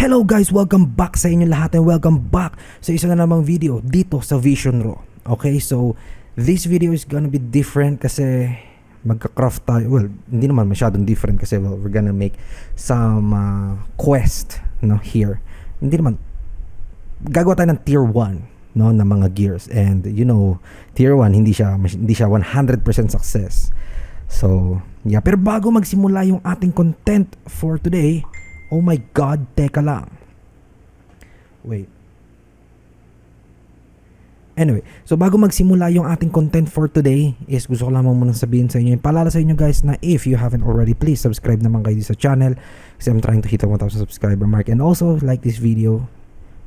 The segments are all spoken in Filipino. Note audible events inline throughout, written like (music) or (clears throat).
Hello guys! Welcome back sa inyo lahat and welcome back sa isa na namang video dito sa Vision Raw. Okay, so this video is gonna be different kasi magka-craft tayo. Well, hindi naman masyadong different kasi well, we're gonna make some uh, quest no, here. Hindi naman, gagawa tayo ng tier 1 no, ng mga gears. And you know, tier 1, hindi siya, hindi siya 100% success. So, yeah. Pero bago magsimula yung ating content for today, Oh my God, teka lang. Wait. Anyway, so bago magsimula yung ating content for today, is gusto ko lamang muna sabihin sa inyo, palala sa inyo guys na if you haven't already, please subscribe naman kayo sa channel kasi I'm trying to hit a 1,000 subscriber mark and also like this video.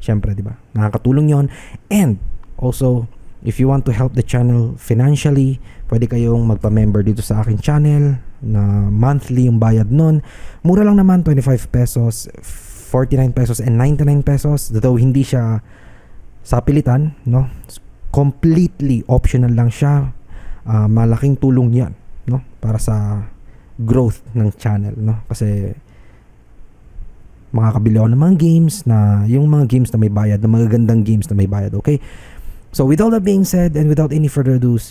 Siyempre, di ba? Nakakatulong yon And also, if you want to help the channel financially, pwede kayong magpa-member dito sa aking channel na monthly yung bayad nun. Mura lang naman, 25 pesos, 49 pesos, and 99 pesos. Though hindi siya sa pilitan, no? Completely optional lang siya. Uh, malaking tulong yan, no? Para sa growth ng channel, no? Kasi makakabili ako ng mga games na yung mga games na may bayad, na mga gandang games na may bayad, okay? So with all that being said and without any further ado,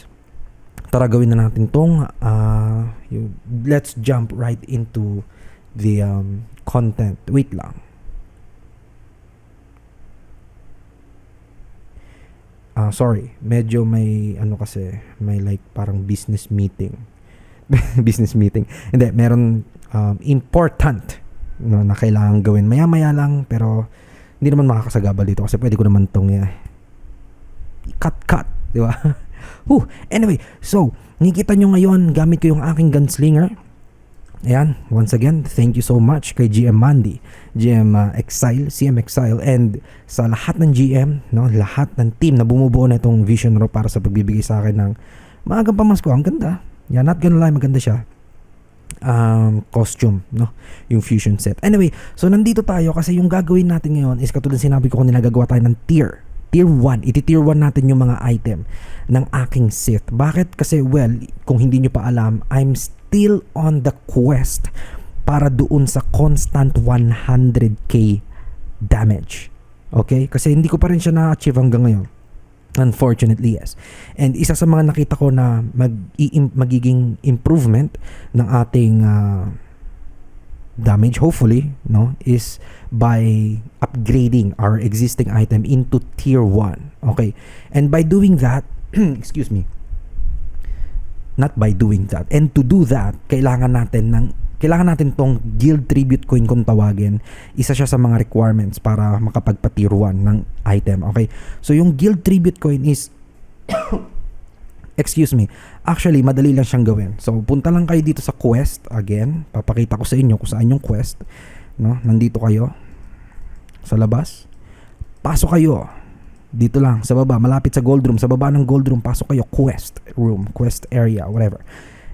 tara gawin na natin tong uh, yung, let's jump right into the um, content. Wait lang. Uh, sorry. Medyo may ano kasi may like parang business meeting. (laughs) Business meeting. Hindi meron um, important no, na kailangan gawin. Maya maya lang pero hindi naman makakasagabal dito kasi pwede ko naman tong uh, cut cut di ba (laughs) Whew. Anyway, so, nakikita nyo ngayon, gamit ko yung aking gunslinger. Ayan, once again, thank you so much kay GM Mandy, GM uh, Exile, CM Exile, and sa lahat ng GM, no, lahat ng team na bumubuo na itong Vision Raw para sa pagbibigay sa akin ng maagang pamasko. Ang ganda. Yeah, not gonna lie, maganda siya. Um, costume, no? Yung fusion set. Anyway, so nandito tayo kasi yung gagawin natin ngayon is katulad sinabi ko kanina gagawa tayo ng tier tier 1, iti-tier 1 natin yung mga item ng aking Sith. Bakit? Kasi well, kung hindi nyo pa alam, I'm still on the quest para doon sa constant 100k damage. Okay? Kasi hindi ko pa rin siya na-achieve hanggang ngayon. Unfortunately, yes. And isa sa mga nakita ko na mag magiging improvement ng ating uh, damage hopefully no is by upgrading our existing item into tier 1 okay? And by doing that (clears throat) excuse me not by doing that. And to do that kailangan natin ng kailangan natin tong guild tribute coin kung tawagin. Isa siya sa mga requirements para makapagpa tier 1 ng item okay? So yung guild tribute coin is excuse me, actually madali lang siyang gawin. So punta lang kayo dito sa quest again. Papakita ko sa inyo kung saan yung quest. No? Nandito kayo sa labas. Pasok kayo. Dito lang sa baba, malapit sa gold room. Sa baba ng gold room, pasok kayo quest room, quest area, whatever.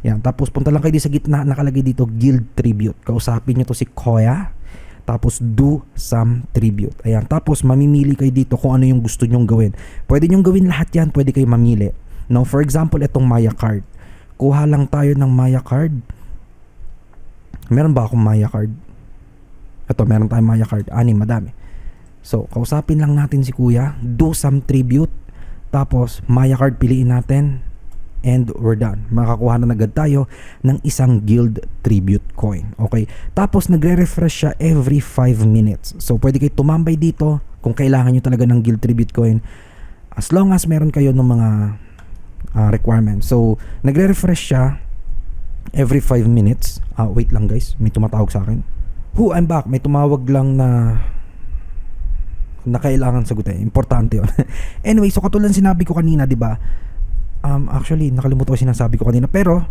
Yan, tapos punta lang kayo dito sa gitna, nakalagay dito guild tribute. Kausapin niyo to si Koya. Tapos do some tribute. Ayan, tapos mamimili kayo dito kung ano yung gusto nyong gawin. Pwede nyong gawin lahat yan, pwede kayo mamili No, for example, itong Maya card. Kuha lang tayo ng Maya card. Meron ba akong Maya card? Ito, meron tayong Maya card. Ani, madami. So, kausapin lang natin si kuya. Do some tribute. Tapos, Maya card piliin natin. And we're done. Makakuha na agad tayo ng isang guild tribute coin. Okay? Tapos, nagre-refresh siya every 5 minutes. So, pwede kayo tumambay dito kung kailangan nyo talaga ng guild tribute coin. As long as meron kayo ng mga uh, requirement. So, nagre-refresh siya every 5 minutes. Uh, wait lang guys, may tumatawag sa akin. Who, I'm back. May tumawag lang na na kailangan sagutin. Importante yun. (laughs) anyway, so katulad sinabi ko kanina, di ba? Um, actually, nakalimutan ko sinasabi ko kanina. Pero,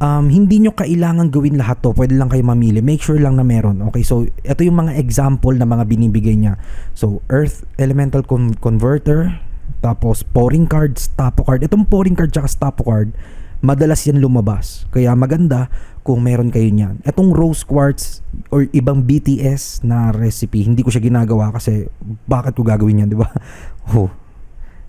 um, hindi nyo kailangan gawin lahat to. Pwede lang kayo mamili. Make sure lang na meron. Okay, so ito yung mga example na mga binibigay niya. So, Earth Elemental con- Converter, tapos pouring cards, tapo card. Itong pouring card tsaka tapo card, madalas yan lumabas. Kaya maganda kung meron kayo niyan. Itong rose quartz or ibang BTS na recipe, hindi ko siya ginagawa kasi bakit ko gagawin yan, di ba? (laughs) Oh.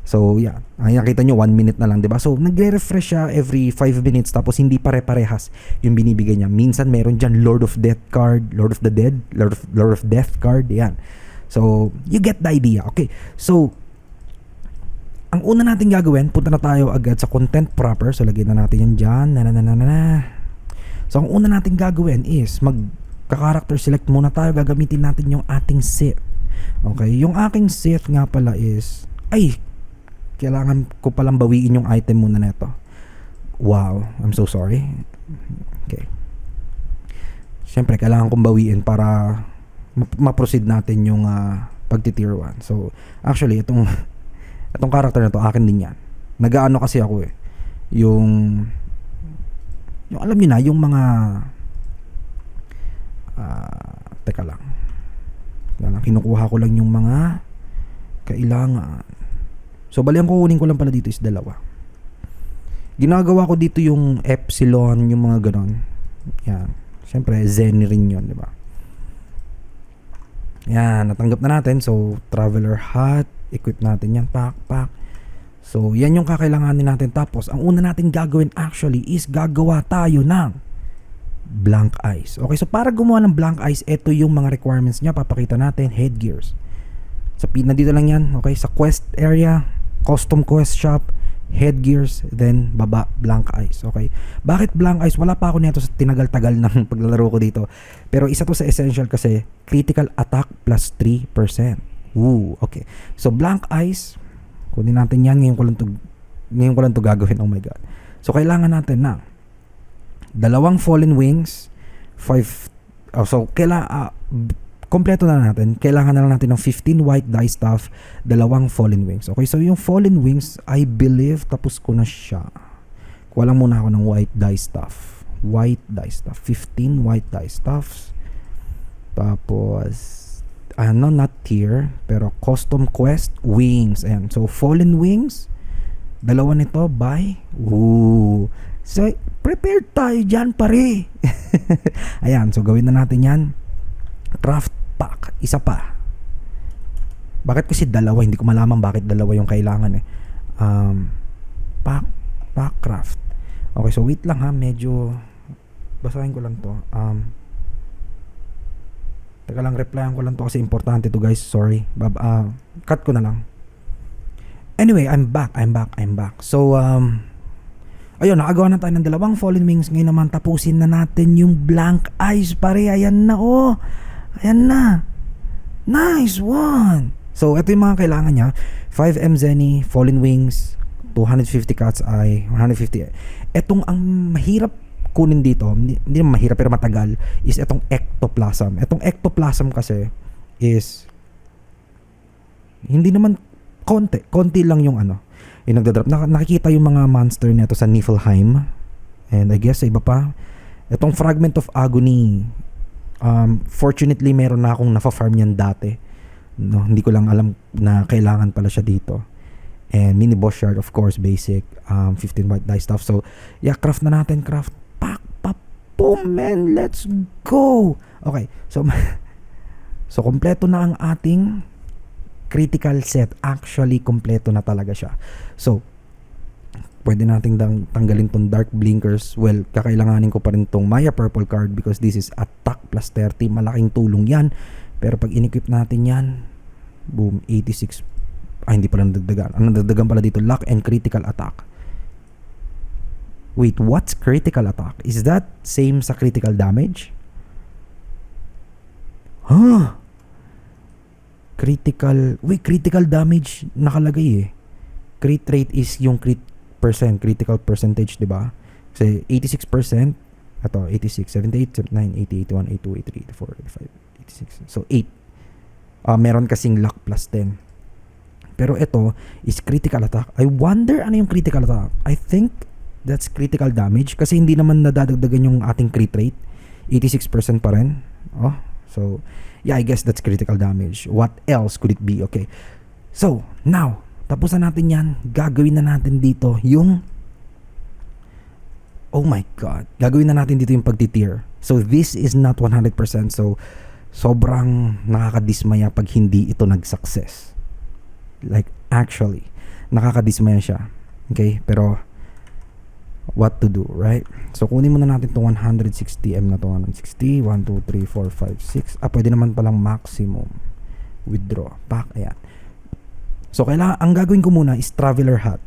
So, yeah. Ay, nakita nyo, 1 minute na lang, 'di ba So, nagre-refresh siya every 5 minutes tapos hindi pare-parehas yung binibigay niya. Minsan meron dyan Lord of Death card, Lord of the Dead, Lord of, Lord of Death card, yan. So, you get the idea. Okay. So, ang una natin gagawin, punta na tayo agad sa content proper. So, lagyan na natin yan dyan. Na, na, na, na, na. So, ang una natin gagawin is mag character select muna tayo. Gagamitin natin yung ating Sith. Okay. Yung aking Sith nga pala is, ay, kailangan ko palang bawiin yung item muna neto. Wow, I'm so sorry. Okay. Siyempre, kailangan kong bawiin para ma- ma-proceed natin yung uh, pagti-tier 1. So, actually, itong itong character na to, akin din yan. Nagaano kasi ako eh. Yung yung alam niyo na, yung mga uh, teka lang. Lang, kinukuha ko lang yung mga kailangan. So, bali ang kukunin ko lang pala dito is dalawa. Ginagawa ko dito yung epsilon, yung mga ganon. Yan. Siyempre, zen rin yun, di ba? Yan, natanggap na natin. So, traveler hat, equip natin yan, pack, pack. So, yan yung kakailanganin natin. Tapos, ang una natin gagawin actually is gagawa tayo ng blank eyes. Okay, so para gumawa ng blank eyes, ito yung mga requirements niya. Papakita natin, headgears. Sa so, nandito lang yan, okay, sa quest area, custom quest shop, headgears, then baba, blank eyes. Okay? Bakit blank eyes? Wala pa ako nito sa tinagal-tagal (laughs) ng paglalaro ko dito. Pero isa to sa essential kasi critical attack plus 3%. Ooh, okay. So blank eyes, kunin natin yan. Ngayon ko lang to, ngayon ko lang to gagawin. Oh my God. So kailangan natin na dalawang fallen wings, five, oh, so kailangan, uh, kompleto na natin. Kailangan na lang natin ng 15 white die staff, dalawang fallen wings. Okay, so yung fallen wings, I believe, tapos ko na siya. Kuha lang muna ako ng white die staff. White die staff. 15 white die staffs. Tapos, ano, not tier, pero custom quest, wings. Ayan, so fallen wings, dalawa nito, by, ooh. So, prepared tayo dyan, pare. (laughs) Ayan, so gawin na natin yan. Craft pack. Isa pa. Bakit kasi dalawa? Hindi ko malaman bakit dalawa yung kailangan eh. Um, pack, pack craft. Okay, so wait lang ha. Medyo, basahin ko lang to. Um, teka lang, replyan ko lang to kasi importante to guys. Sorry. Bab, uh, cut ko na lang. Anyway, I'm back. I'm back. I'm back. So, um, ayun, nakagawa na tayo ng dalawang fallen wings. Ngayon naman, tapusin na natin yung blank eyes. Pare, ayan na oh. Ayan na. Nice one. So, ito yung mga kailangan niya. 5M Zenny, Fallen Wings, 250 Cat's Eye, 150. Etong ang mahirap kunin dito, hindi, hindi mahirap pero matagal, is etong ectoplasm. Etong ectoplasm kasi is hindi naman konti, konti lang yung ano, yung nagdadrop. Nak- nakikita yung mga monster nito sa Niflheim. And I guess sa iba pa. Etong Fragment of Agony, um, fortunately meron na akong nafa-farm yan dati. No hindi ko lang alam na kailangan pala siya dito. And mini boss shard of course basic um, 15 white die stuff. So yeah craft na natin craft. Pak pa boom man let's go! Okay so (laughs) so kompleto na ang ating critical set. Actually kompleto na talaga siya. So pwede nating dang, tanggalin tong dark blinkers. Well, kakailanganin ko pa rin tong Maya purple card because this is attack plus 30. Malaking tulong yan. Pero pag in-equip natin yan, boom, 86. Ah, hindi pala nadagdagan. Ang nadagdagan pala dito, luck and critical attack. Wait, what's critical attack? Is that same sa critical damage? Huh? Critical, wait, critical damage nakalagay eh. Crit rate is yung crit critical percentage, di ba? Kasi 86%, ito, 86, 78, 79, 80, 81, 82, 83, 84, 85, 86. So, 8. Uh, meron kasing luck plus 10. Pero ito is critical attack. I wonder ano yung critical attack. I think that's critical damage kasi hindi naman nadadagdagan yung ating crit rate. 86% pa rin. Oh, so, yeah, I guess that's critical damage. What else could it be? Okay. So, now, tapos na natin yan. Gagawin na natin dito yung Oh my God. Gagawin na natin dito yung pagtitier. So this is not 100%. So sobrang nakakadismaya pag hindi ito nag-success. Like actually. nakakadismaya siya. Okay? Pero, what to do, right? So, kunin muna natin itong 160M na to. 160, 1, 2, 3, 4, 5, 6. Ah, pwede naman palang maximum. Withdraw. Back, ayan. So, kailangan, ang gagawin ko muna is traveler hat.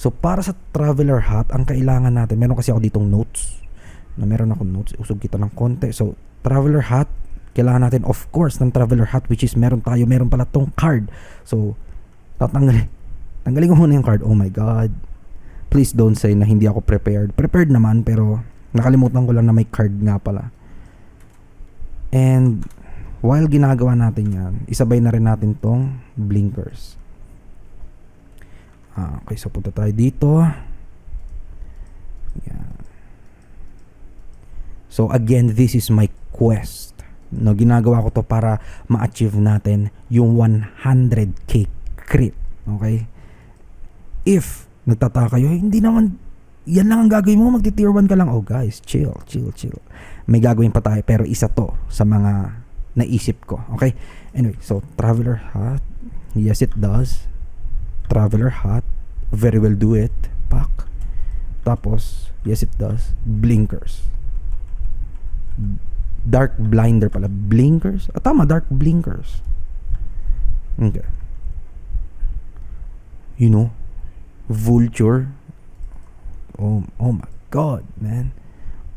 So, para sa traveler hat, ang kailangan natin, meron kasi ako ditong notes. Na meron akong notes. Usog kita ng konti. So, traveler hat, kailangan natin, of course, ng traveler hat, which is meron tayo, meron pala tong card. So, tatanggalin. Tanggalin ko muna yung card. Oh my God. Please don't say na hindi ako prepared. Prepared naman, pero nakalimutan ko lang na may card nga pala. And, while ginagawa natin yan, isabay na rin natin tong blinkers. Ah, okay, so punta tayo dito. Yan. So again, this is my quest. No, ginagawa ko to para ma-achieve natin yung 100k crit. Okay? If nagtataka kayo, hindi naman yan lang ang gagawin mo, magti-tier 1 ka lang. Oh guys, chill, chill, chill. May gagawin pa tayo pero isa to sa mga naisip ko. Okay? Anyway, so traveler hat. Yes, it does. Traveler hat. Very well do it. Pack. Tapos, yes it does. Blinkers. Dark blinder pala. Blinkers? Ah, tama, dark blinkers. Okay. You know, vulture. Oh, oh my god, man.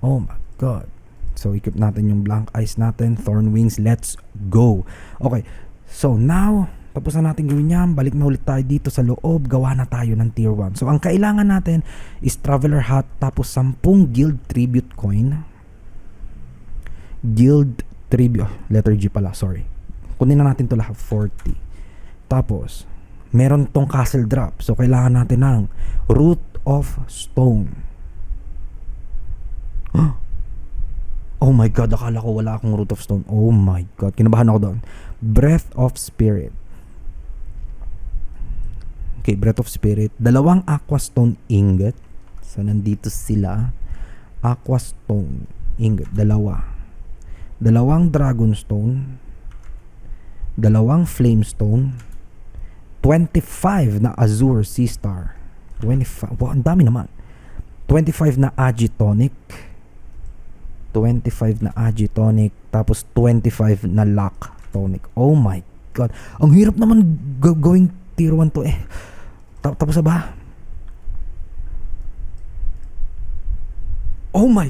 Oh my god. So, equip natin yung blank eyes natin. Thorn wings. Let's go. Okay. So, now, tapos na natin gawin yan. Balik na ulit tayo dito sa loob. Gawa na tayo ng tier 1. So, ang kailangan natin is Traveler Hat tapos 10 Guild Tribute Coin. Guild Tribute. Letter G pala. Sorry. Kunin na natin to lahat. 40. Tapos, meron tong Castle Drop. So, kailangan natin ng Root of Stone. (gasps) Oh my God, akala ko wala akong Root of Stone. Oh my God, kinabahan ako doon. Breath of Spirit. Okay, Breath of Spirit. Dalawang Aqua Stone ingot. So, nandito sila. Aqua Stone ingot. Dalawa. Dalawang Dragon Stone. Dalawang Flame Stone. 25 na Azure Sea Star. 25. Wow, ang dami naman. 25 na Agitonic. 25 na Agitonic. Tapos 25 na Lock Tonic. Oh my God. Ang hirap naman ga- gawing tier 1 to eh. Ta- tapos na ba? Oh my.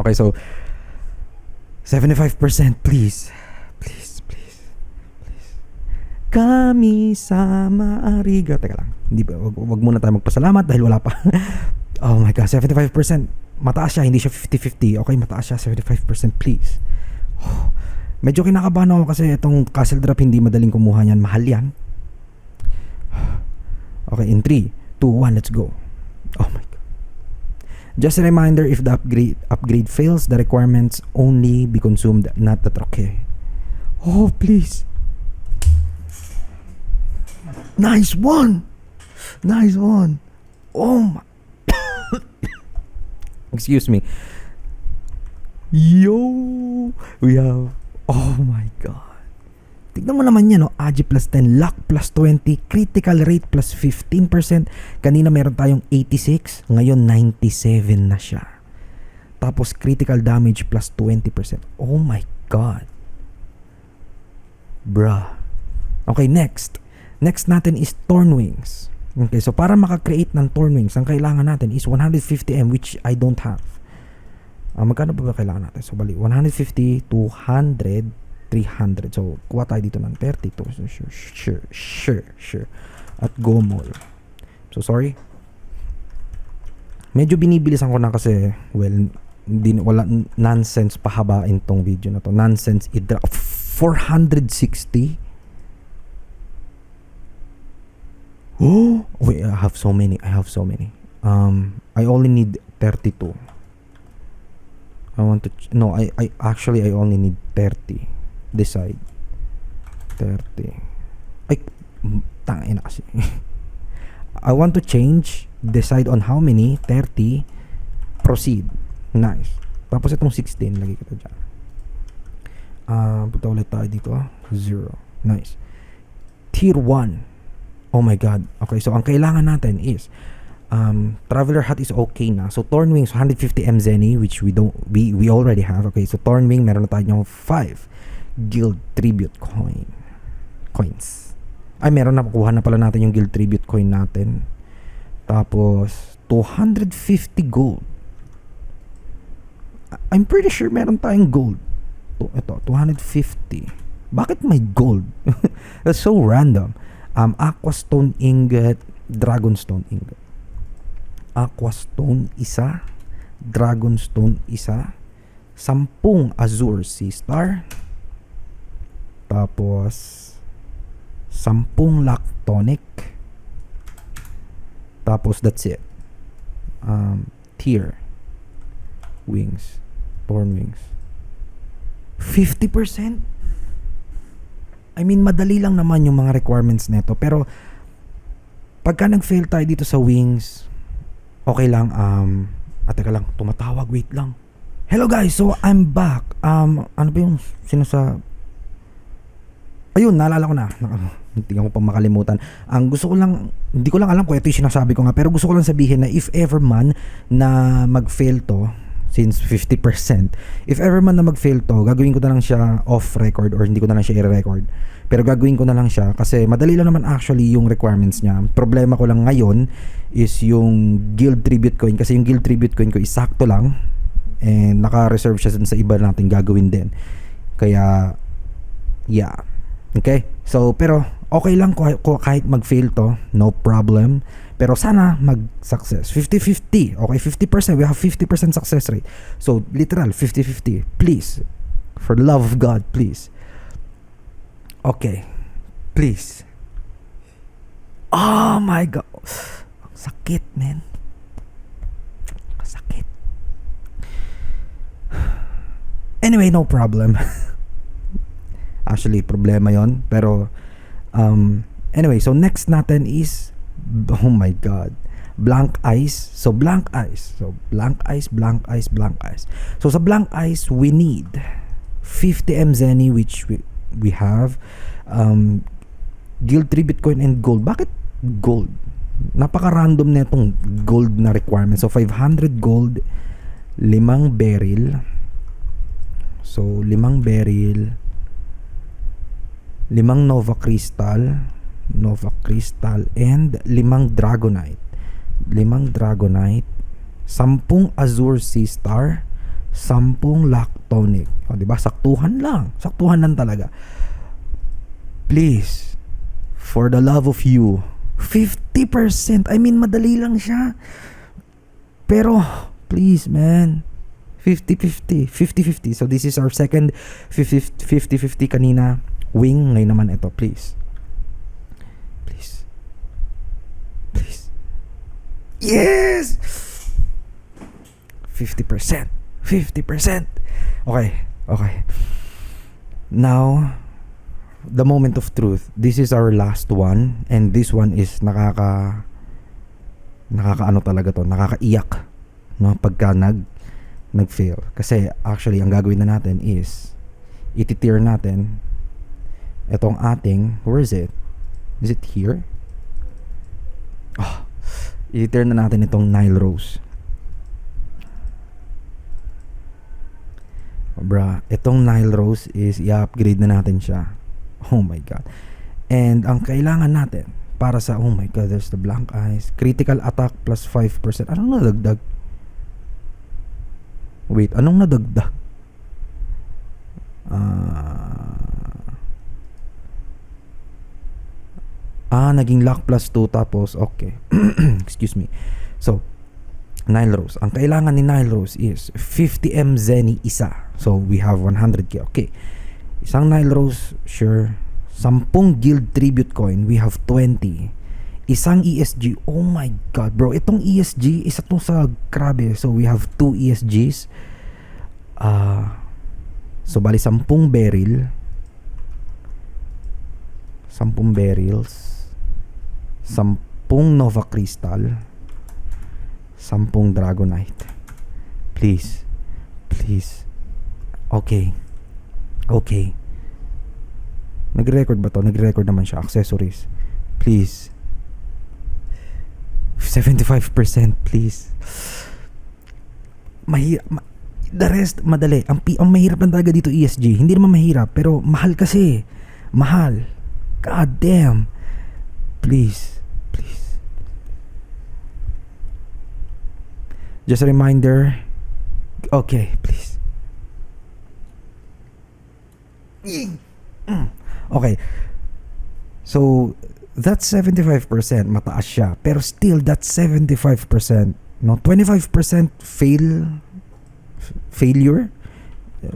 Okay, so 75% please. Please, please. Please. Kami sa maariga. Teka lang. Hindi ba wag, wag muna tayo magpasalamat dahil wala pa. (laughs) oh my god, 75%. Mataas siya, hindi siya 50-50. Okay, mataas siya 75% please. Oh, (sighs) medyo kinakabahan ako kasi itong castle drop hindi madaling kumuha niyan. Mahal yan. (sighs) Okay, in 3, 2, 1, let's go. Oh my god. Just a reminder, if the upgrade upgrade fails, the requirements only be consumed, not the okay. Oh, please. Nice one. Nice one. Oh my. Excuse me. Yo, we have. Oh my god. Tignan mo naman yan, no? Agi plus 10, luck plus 20, critical rate plus 15%. Kanina meron tayong 86, ngayon 97 na siya. Tapos critical damage plus 20%. Oh my god. Bruh. Okay, next. Next natin is Thorn Wings. Okay, so para maka-create ng Thorn Wings, ang kailangan natin is 150M which I don't have. Ah, magkano ba ba kailangan natin? So, bali, 150, 200, 300. So, kuha tayo dito ng 30. To. So, sure, sure, sure, sure. At go mall. So, sorry. Medyo binibilisan ko na kasi, well, hindi, wala, nonsense pahabain tong video na to. Nonsense, idra. 460? Oh, wait, I have so many. I have so many. Um, I only need 32. I want to, no, I, I, actually, I only need 30. Decide. 30. Ay, tangin na kasi. (laughs) I want to change, decide on how many, 30, proceed. Nice. Tapos itong 16, lagay ko dyan. Ah, punta ulit tayo dito ah. Zero. Nice. Tier 1. Oh my God. Okay, so ang kailangan natin is um, Traveler Hat is okay na. So Torn Wings 150 M Zenny which we don't we we already have. Okay, so Torn Wing meron na tayong 5 Guild Tribute coin coins. Ay meron na kuha na pala natin yung Guild Tribute coin natin. Tapos 250 gold. I'm pretty sure meron tayong gold. To, ito, 250. Bakit may gold? (laughs) That's so random. Um, Aquastone ingot, Dragonstone ingot. Aquastone isa, Dragonstone isa, sampung Azure Sea Star, tapos sampung Lactonic, tapos that's it. Um, tier, wings, torn wings. 50%? I mean, madali lang naman yung mga requirements nito. Pero, pagka nag-fail tayo dito sa wings, okay lang. Um, at teka lang, tumatawag, wait lang. Hello guys, so I'm back. Um, ano ba yung sinasa... Ayun, naalala ko na. (laughs) Hindi ko pa makalimutan. Ang gusto ko lang, hindi ko lang alam kung ito yung sinasabi ko nga, pero gusto ko lang sabihin na if ever man na mag-fail to, since 50%, if ever man na mag-fail to, gagawin ko na lang siya off record or hindi ko na lang siya i-record. Pero gagawin ko na lang siya kasi madali lang naman actually yung requirements niya. Problema ko lang ngayon is yung guild tribute coin kasi yung guild tribute coin ko is sakto lang and naka-reserve siya sa iba natin gagawin din. Kaya yeah. Okay? So pero okay lang ko kahit mag-fail to, no problem. Pero sana mag-success. 50-50. Okay, 50%. We have 50% success rate. So, literal, 50-50. Please. For love of God, please. Okay. Please. Oh my God. Ang sakit, man. Ang Sakit. Anyway, no problem. (laughs) Actually, problema yon Pero, um, anyway, so next natin is, oh my God, blank ice. So, blank ice. So, blank ice, blank ice, blank ice. So, sa blank ice, we need 50 M Zenny, which we, we have. Um, Guild 3 Bitcoin and gold. Bakit gold? Napaka-random na itong gold na requirement. So, 500 gold, limang barrel. So, limang barrel, limang Nova Crystal, Nova Crystal, and limang Dragonite. Limang Dragonite, sampung Azure Sea Star, sampung Lactonic. O, di ba? Saktuhan lang. Saktuhan lang talaga. Please, for the love of you, 50%. I mean, madali lang siya. Pero, please, man. 50-50. 50-50. So, this is our second 50-50 kanina. Wing. Ngayon naman ito, please. Please. Please. Yes! 50%. 50%. Okay. Okay. Now, the moment of truth. This is our last one. And this one is nakaka... Nakakaano talaga to. Nakakaiyak. No? Pagka nag nag-fail. Kasi actually, ang gagawin na natin is iti-tier natin itong ating, where is it? Is it here? Oh, iti-tier na natin itong Nile Rose. Bra, itong Nile Rose is i-upgrade na natin siya. Oh my god. And ang kailangan natin para sa, oh my god, there's the blank eyes. Critical attack plus 5%. Anong nadagdag? Wait, anong nadagdag? Ah, ah, naging lock plus 2 tapos, okay. (clears throat) Excuse me. So, Nile Rose. Ang kailangan ni Nile Rose is 50M Zenny isa. So, we have 100k. Okay. Isang Nile Rose, sure. Sampung Guild Tribute Coin, we have 20. Isang ESG, oh my god bro, itong ESG, isa to sa grabe. So, we have two ESGs. Ah... So, bali, sampung barrel. Sampung barrels. Sampung Nova Crystal. Sampung Dragonite. Please. Please. Okay. Okay. Nag-record ba to? Nag-record naman siya. Accessories. Please. 75% please. Mahirap. Ma- the rest, madali. Ang, pi- ang mahirap lang talaga dito ESG. Hindi naman mahirap, pero mahal kasi. Mahal. God damn. Please. Just a reminder. Okay, please. Mm. Okay. So, that's 75%, mataas siya. Pero still, that's 75%. No? 25% fail, failure,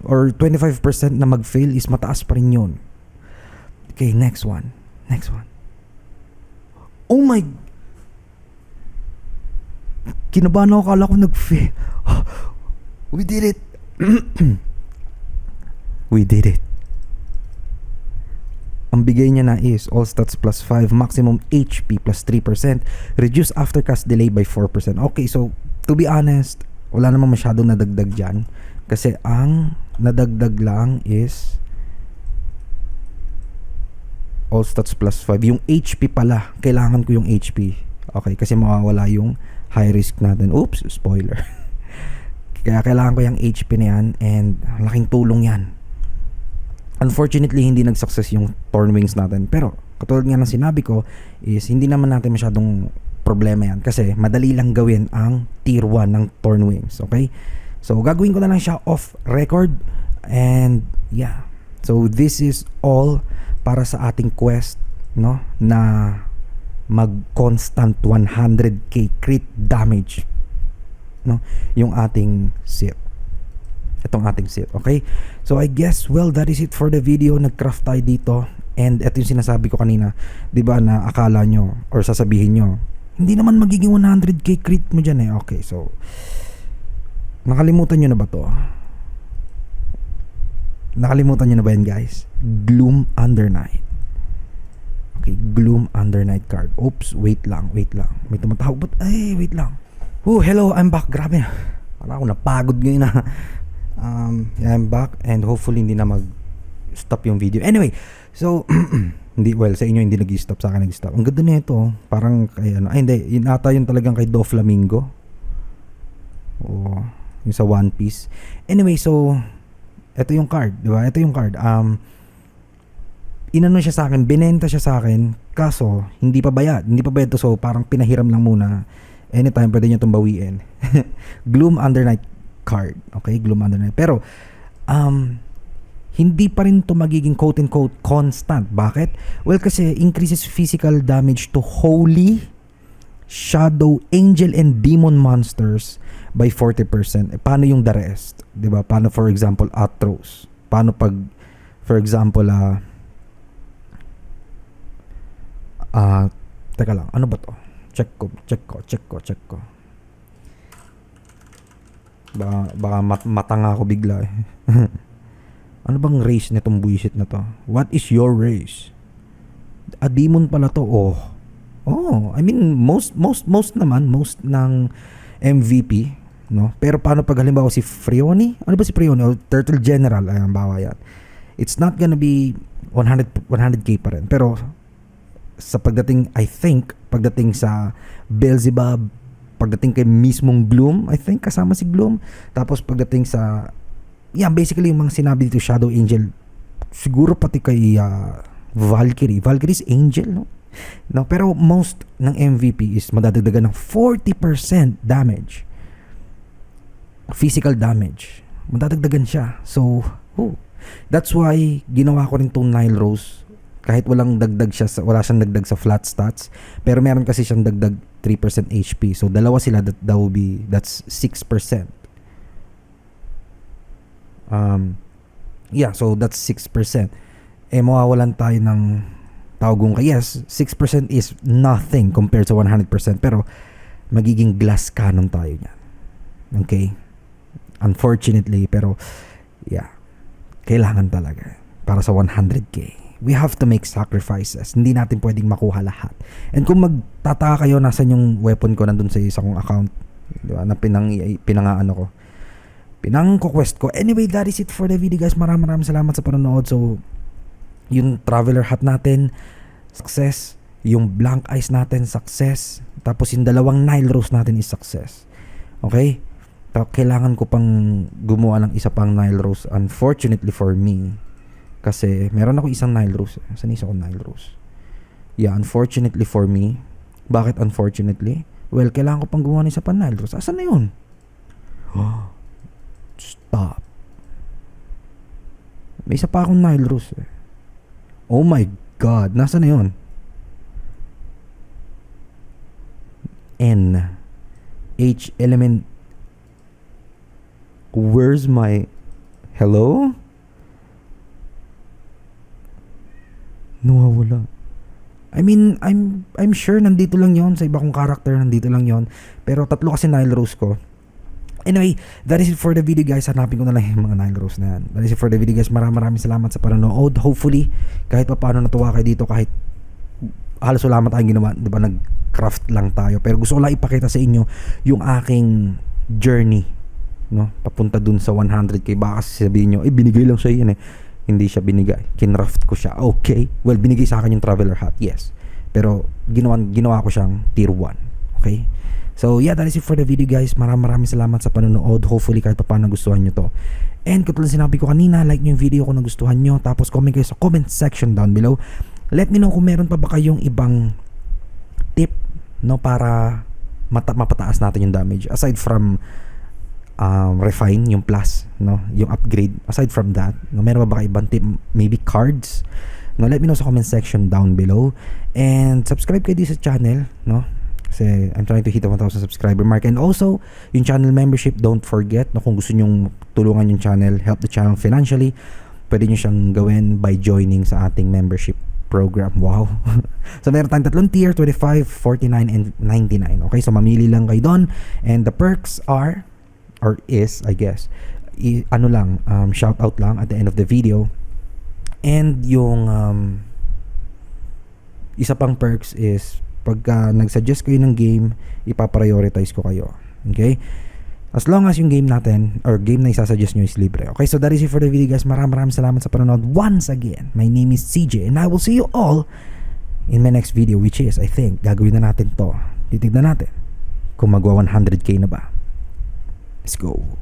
or 25% na mag-fail is mataas pa rin yun. Okay, next one. Next one. Oh my... Kinabahan ako, kala ko nag-fail. (gasps) We did it. (clears throat) We did it. Ang bigay niya na is all stats plus 5, maximum HP plus 3%, reduce after cast delay by 4%. Okay, so to be honest, wala namang masyadong nadagdag dyan. Kasi ang nadagdag lang is all stats plus 5. Yung HP pala, kailangan ko yung HP. Okay, kasi mawawala yung high risk natin. Oops, spoiler. (laughs) Kaya kailangan ko yung HP na yan and laking tulong yan. Unfortunately, hindi nag-success yung torn wings natin. Pero, katulad nga ng sinabi ko, is hindi naman natin masyadong problema yan. Kasi, madali lang gawin ang tier 1 ng torn wings. Okay? So, gagawin ko na lang siya off record. And, yeah. So, this is all para sa ating quest, no? Na mag-constant 100k crit damage. No? Yung ating sit itong ating set. Okay? So I guess well that is it for the video. Nag-craft tayo dito and ito yung sinasabi ko kanina, 'di ba na akala nyo or sasabihin nyo, hindi naman magiging 100k crit mo diyan eh. Okay, so nakalimutan nyo na ba 'to? Nakalimutan nyo na ba yan guys? Gloom Under Night. Okay, Gloom Under Night card. Oops, wait lang, wait lang. May tumatawag. But, ay, wait lang. Oh, hello, I'm back. Grabe. Wala ako napagod ngayon na um, yeah, I'm back and hopefully hindi na mag-stop yung video. Anyway, so, (clears throat) hindi, well, sa inyo hindi nag-stop, sa akin nag-stop. Ang ganda na ito, oh. parang kay ano, ay hindi, yun ata yun talagang kay Do Flamingo. O, yung sa One Piece. Anyway, so, ito yung card, di ba? Ito yung card. Um, inano siya sa akin, binenta siya sa akin, kaso, hindi pa bayad. Hindi pa bayad to, so parang pinahiram lang muna. Anytime, pwede niya itong bawiin. (laughs) Gloom Under Night card. Okay, Gloom Under Night. Pero, um, hindi pa rin to magiging quote-unquote constant. Bakit? Well, kasi increases physical damage to holy, shadow, angel, and demon monsters by 40%. Eh, paano yung the rest? ba Paano, for example, Atros? Paano pag, for example, ah, ah, teka lang, ano ba to? Check ko, check ko, check ko, check ko. Baka, baka mat- matanga ako bigla eh. (laughs) ano bang race nitong buwisit na to? What is your race? A demon pala to. Oh. Oh, I mean most most most naman most ng MVP, no? Pero paano pag halimbawa si Frioni? Ano ba si Frioni? O Turtle General ay ang bawa yan. It's not gonna be 100 100k pa rin. Pero sa pagdating I think pagdating sa Beelzebub pagdating kay mismong Gloom, I think kasama si Gloom. Tapos pagdating sa yeah, basically yung mga sinabi dito Shadow Angel, siguro pati kay uh, Valkyrie. Valkyrie's Angel, no? No, pero most ng MVP is madadagdagan ng 40% damage. Physical damage. Madadagdagan siya. So, oh, that's why ginawa ko rin tong Nile Rose kahit walang dagdag siya sa, wala siyang dagdag sa flat stats pero meron kasi siyang dagdag 3% HP so dalawa sila that, that will be that's 6% um yeah so that's 6% eh mawawalan tayo ng tawagong yes 6% is nothing compared sa 100% pero magiging glass cannon tayo niyan. Okay? Unfortunately pero yeah. Kailangan talaga para sa 100k we have to make sacrifices. Hindi natin pwedeng makuha lahat. And kung magtataka kayo, nasan yung weapon ko nandun sa isa kong account, di ba, na pinang, pinangaano ko. Pinang quest ko. Anyway, that is it for the video guys. Maraming maraming salamat sa panonood. So, yung traveler hat natin, success. Yung blank eyes natin, success. Tapos yung dalawang Nile Rose natin is success. Okay? Kailangan ko pang gumawa ng isa pang Nile Rose. Unfortunately for me, kasi meron ako isang Nile Rose. eh. Saan isa ko Nile Rose? Yeah, unfortunately for me. Bakit unfortunately? Well, kailangan ko pang gumawa ng isa pang Nile Rose. Asan na yun? (gasps) Stop. May isa pa akong Nile Rose eh. Oh my God. Nasaan na yun? N. H element. Where's my... Hello? Nawawala. I mean, I'm I'm sure nandito lang 'yon sa iba kong character nandito lang 'yon. Pero tatlo kasi Nile Rose ko. Anyway, that is it for the video guys. Hanapin ko na lang (laughs) yung mga Nile Rose na yan. That is it for the video guys. Maraming maraming salamat sa panonood. Hopefully, kahit pa paano natuwa kayo dito kahit halos wala naman tayong ginawa, 'di ba? Nag-craft lang tayo. Pero gusto ko lang ipakita sa inyo yung aking journey, no? Papunta dun sa 100k. Baka sabihin nyo, eh binigay lang sa yan eh. Hindi siya binigay. Kinraft ko siya. Okay. Well, binigay sa akin yung traveler hat. Yes. Pero ginawa, ginawa ko siyang tier 1. Okay? So, yeah, that is it for the video, guys. Maraming maraming salamat sa panonood. Hopefully, kahit pa paano nagustuhan nyo to. And katulad sinabi ko kanina, like nyo yung video kung nagustuhan nyo. Tapos, comment kayo sa comment section down below. Let me know kung meron pa ba kayong ibang tip, no, para mata mapataas natin yung damage. Aside from um, refine, yung plus, no, yung upgrade. Aside from that, no, meron ba kayo ibang tip? Maybe cards? No, let me know sa comment section down below. And subscribe kayo dito sa channel, no? Kasi I'm trying to hit the 1,000 subscriber mark. And also, yung channel membership, don't forget, no, kung gusto nyong tulungan yung channel, help the channel financially, pwede nyo siyang gawin by joining sa ating membership program. Wow. (laughs) so, meron tayong tatlong tier, 25, 49, and 99. Okay, so mamili lang kayo doon. And the perks are, or is, I guess, i- ano lang, um, shout out lang at the end of the video. And yung um, isa pang perks is pagka nag-suggest kayo ng game, ipaprioritize ko kayo. Okay? As long as yung game natin or game na isasuggest nyo is libre. Okay, so that is it for the video guys. Maraming maraming salamat sa panonood. Once again, my name is CJ and I will see you all in my next video which is, I think, gagawin na natin to. Titignan natin kung magwa 100k na ba. Let's go.